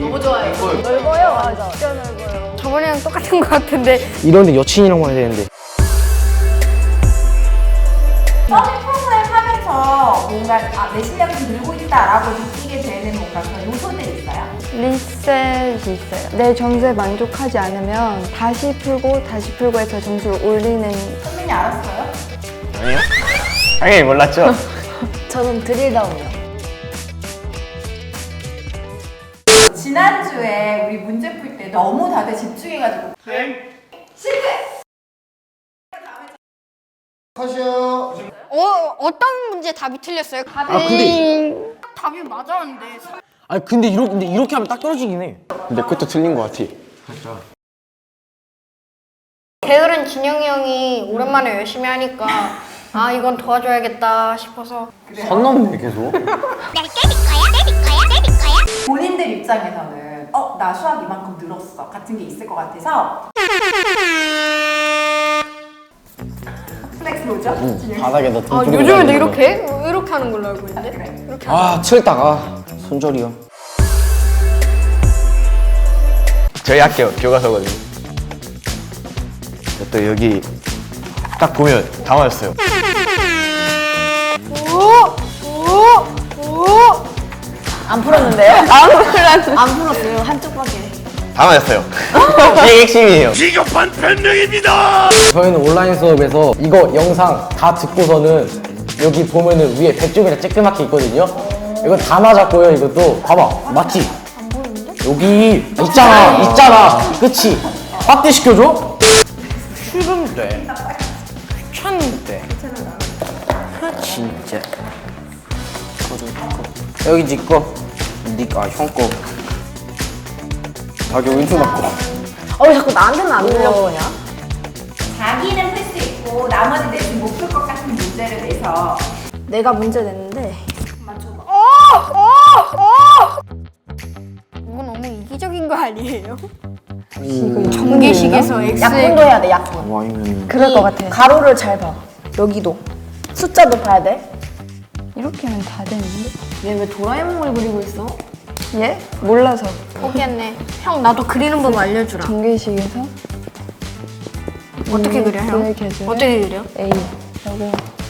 너무 좋아해. 넓어요. 맞아. 진짜 넓어요. 저번이랑 똑같은 것 같은데 이런데 여친이랑 해야 되는데 서빙 프로그램 하면서 뭔가 아, 내 실력을 늘고 있다라고 느끼게 되는 뭔가 그런 요소들이 있어요? 리셋이 있어요. 내 점수에 만족하지 않으면 다시 풀고 다시 풀고 해서 점수를 올리는 선민이 알았어요? 아니요? 당연히 몰랐죠? 저는 드릴다운이요. 지난주에 우리 문제 풀 때 너무 다들 집중해가지고 실패! 어 어떤 문제 답이 틀렸어요? 답이 아, 근데- 답이 맞았는데. 아니 근데 이렇게, 근데 이렇게 하면 딱 떨어지긴 해. 근데 그것도 틀린 거 같아. 게으른 진영이 형이 오랜만에 열심히 하니까 아 이건 도와줘야겠다 싶어서. 선 넘네 계속 본인들 입장에서는 어? 나 수학 이만큼 늘었어 같은 게 있을 것 같아서 플렉스 뭐죠? 진영이? 바닥에 너아 요즘에도 이렇게 해? 이렇게 하는 걸로 알고 있는데 그래. 이렇게 하는 아 틀다가 손절이요 저희 학교 교과서거든요. 또 여기 딱 보면 다 맞았어요. 안 풀었는데요? 안 풀었어요. 안 풀었어요. 한쪽밖에. 다 맞았어요. 이게 핵심이에요. 저희는 온라인 수업에서 이거 영상 다 듣고서는 여기 보면은 위에 백쪽이랑 쬐끄맣게 있거든요 이거 다 맞았고요 이것도 봐봐 맞지? 여기 있잖아 있잖아 그치? 확대 시켜줘? 싫은데 귀찮은데 진짜 여기 니꺼 니꺼 아, 형꺼 자기 왼쪽 맞고 어, 왜 자꾸 나한테는 안 들려오냐? 자기는 풀 수 있고 나머지 내신 못풀 것 같은 문제를 내서 내가 문제 냈는데 이거 너무 이기적인 거 아니에요? 이거 전개식에서 x 약분도 해야 돼, 약분. 뭐 아니면 그럴 것 같아. 가로를 잘 봐. 여기도. 숫자도 봐야 돼. 이렇게 하면 다 되는데 얘 왜 도라에몽을 그리고 있어? 얘? 몰라서 포기했네 형 나도 그리는 법 알려주라 전개식에서 어떻게 그려 형? 어떻게 그려?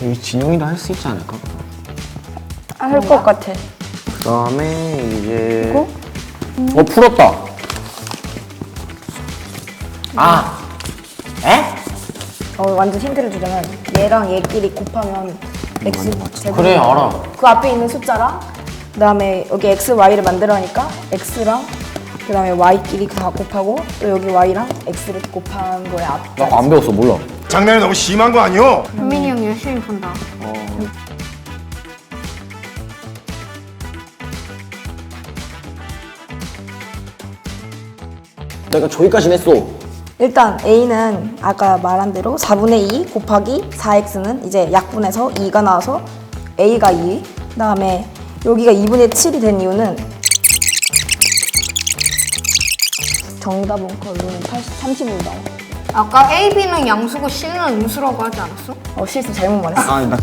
이 진영이도 할 수 있지 않을까? 할 것 같아 그 다음에 이제 어 풀었다 아 에? 어, 완전 힌트를 주자면 얘랑 얘끼리 곱하면 x 제곱. 그래 알아 그 앞에 있는 숫자랑 그다음에 여기 x, y를 만들어니까 x랑 그다음에 y끼리 다 곱하고 또 여기 y랑 x를 곱한 거에 앞. 나 안 배웠어 몰라 장난이 너무 심한 거 아니오? 현민이 형 열심히 본다 내가 저기까지 냈어 일단 a는 아까 말한 대로 4분의 2 곱하기 4x는 이제 약분해서 2가 나와서 a가 2. 그 다음에 여기가 2분의 7이 된 이유는 정답은 걸로는 80, 30으로 나와. 아까 A, B는 양수고 C는 음수라고 하지 않았어? 어 실수 잘못 말했어. 아니 나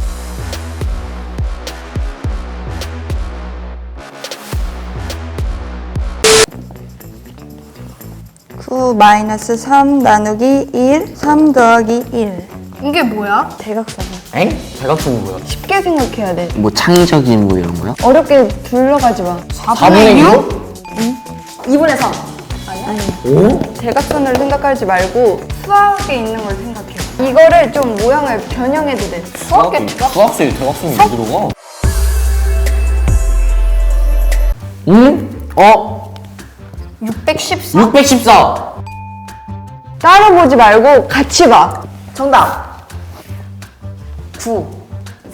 9 마이너스 3 나누기 1, 3 더하기 1. 이게 뭐야? 대각선. 엥? 대각선이 뭐야? 쉽게 생각해야 돼 뭐 창의적인 뭐 이런 거야? 어렵게 둘러가지 마 4분의 6? 2분의 3. 오? 대각선을 생각하지 말고 수학에 있는 걸 생각해 이거를 좀 모양을 변형해도 돼 수학에 수학생이 대각선이 왜 들어가? 응? 어? 614 614 따로 보지 말고 같이 봐 정답. 9.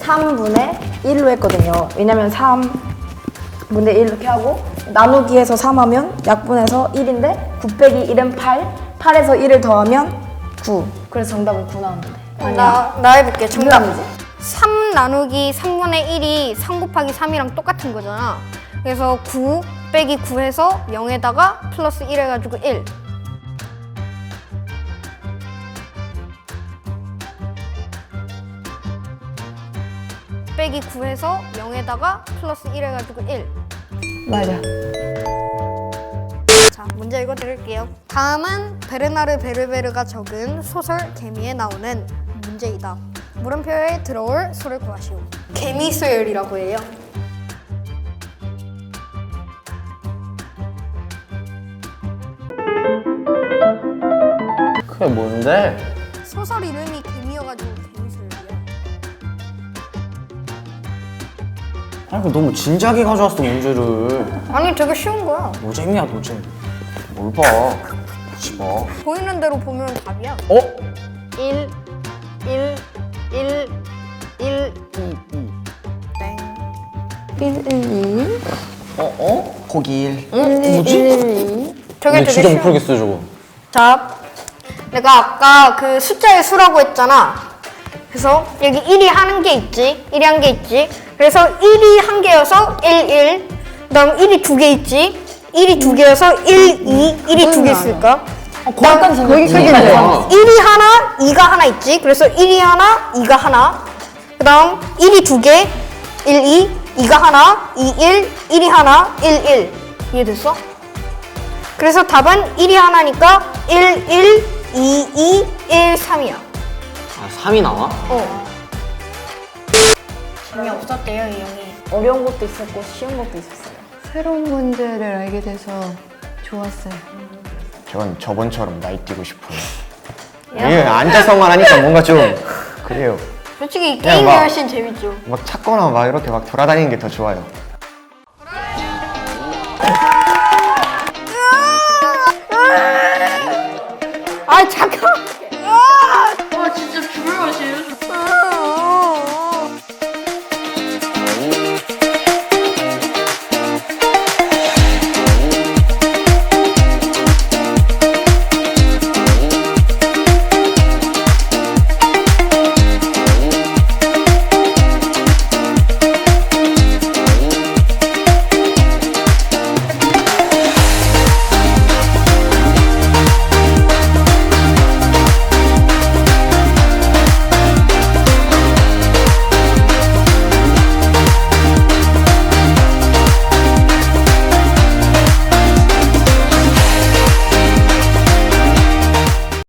3분의 1로 했거든요. 왜냐면 3분의 1 이렇게 하고 나누기해서 3하면 약분해서 1인데 9 빼기 1은 8. 8에서 1을 더하면 9. 그래서 정답은 9 나오는데. 나, 나 해볼게 정답 정답이지? 3 나누기 3분의 1이 3 곱하기 3이랑 똑같은 거잖아 그래서 9 빼기 9 해서 0에다가 플러스 1 해가지고 1 빼기 9 해서 0에다가 플러스 1 해가지고 1 맞아. 자, 문제 읽어드릴게요. 다음은 베르나르 베르베르가 적은 소설 개미에 나오는 문제이다. 물음표에 들어올 소를 구하시오. 개미 소열이라고 해요. 그게 뭔데? 소설 이름이 개미여가지고 개미 소열이야. 아니 그 너무 진지하게 가져왔어 문제를 아니, 되게 쉬운 거야. 노잼이야 노잼 뭘 봐? 보지 마 보이는 대로 보면 답이야. 어? 1, 1, 1, 1, 2, 2. 땡. 1, 1, 2. 어? 어? 고기 1. 뭐지? 1, 1, 2. 저게 근데 되게 진짜 못 쉬운 풀겠어 저거 자, 내가 아까 그 숫자의 수라고 했잖아. 그래서 여기 1이 하는 게 있지. 1이 한게 있지. 그래서 1이 한 개여서 1, 1. 그 다음 1이 두 개 있지. 1이 두 개여서 1, 2. 1이 두 개 있을까? 거기까지 생각해. 1이 하나, 2가 하나 있지. 그래서 1이 하나, 2가 하나. 그 다음 1이 두 개, 1, 2, 2가 하나, 2, 1, 1이 하나, 1, 1. 이해됐어? 그래서 답은 1이 하나니까 1, 1, 2, 2, 1, 3이야. 아 3이 나와? 어. 재미 없었대요, 이 형이. 어려운 것도 있었고 쉬운 것도 있었어요. 새로운 문제를 알게 돼서 좋았어요. 저건 저번처럼 날뛰고 싶어요. 예, 앉아서만 하니까 뭔가 좀 그래요. 솔직히 게임이 막- 훨씬 재밌죠. 막 찾거나 막 이렇게 막 돌아다니는 게 더 좋아요.